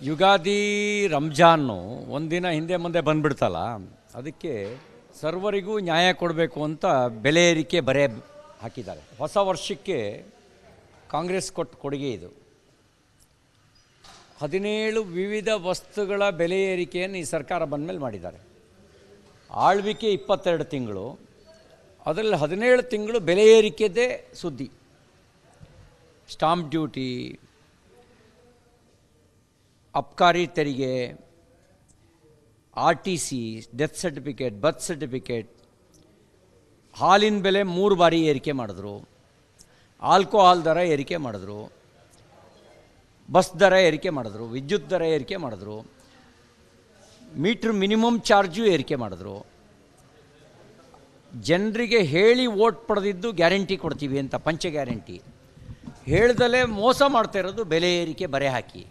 ಯುಗಾದಿ ರಂಜಾನು ಒಂದಿನ ಹಿಂದೆ ಮುಂದೆ ಬಂದ್ಬಿಡ್ತಲ್ಲ, ಅದಕ್ಕೆ ಸರ್ವರಿಗೂ ನ್ಯಾಯ ಕೊಡಬೇಕು ಅಂತ ಬೆಲೆ ಏರಿಕೆ ಬರೆ ಹಾಕಿದ್ದಾರೆ. ಹೊಸ ವರ್ಷಕ್ಕೆ ಕಾಂಗ್ರೆಸ್ ಕೊಟ್ಟ ಕೊಡುಗೆ ಇದು. ಹದಿನೇಳು ವಿವಿಧ ವಸ್ತುಗಳ ಬೆಲೆ ಏರಿಕೆಯನ್ನು ಈ ಸರ್ಕಾರ ಬಂದಮೇಲೆ ಮಾಡಿದ್ದಾರೆ. ಆಳ್ವಿಕೆ ಇಪ್ಪತ್ತೆರಡು ತಿಂಗಳು, ಅದರಲ್ಲಿ ಹದಿನೇಳು ತಿಂಗಳು ಬೆಲೆ ಏರಿಕೆದೇ ಸುದ್ದಿ. ಸ್ಟಾಂಪ್ ಡ್ಯೂಟಿ ಅಬ್ಕಾರಿ ತೆರಿಗೆ, R T C, death certificate, birth certificate, ಹಾಲಿನ ಬೆಲೆ ಮೂರು ಬಾರಿ ಏರಿಕೆ ಮಾಡಿದ್ರು. ಆಲ್ಕೋಹಾಲ್ ದರ ಏರಿಕೆ ಮಾಡಿದ್ರು. ಬಸ್ ದರ ಏರಿಕೆ ಮಾಡಿದ್ರು. ವಿದ್ಯುತ್ ದರ ಏರಿಕೆ ಮಾಡಿದ್ರು. ಮೀಟ್ರ್ ಮಿನಿಮಮ್ ಚಾರ್ಜು ಏರಿಕೆ ಮಾಡಿದ್ರು. ಜನರಿಗೆ ಹೇಳಿ ಓಟ್ ಪಡೆದಿದ್ದು ಗ್ಯಾರಂಟಿ ಕೊಡ್ತೀವಿ ಅಂತ, ಪಂಚ ಗ್ಯಾರಂಟಿ. ಹೇಳ್ದಲೇ ಮೋಸ ಮಾಡ್ತಾ ಇರೋದು ಬೆಲೆ ಏರಿಕೆ, ಬರೆ ಹಾಕಿ.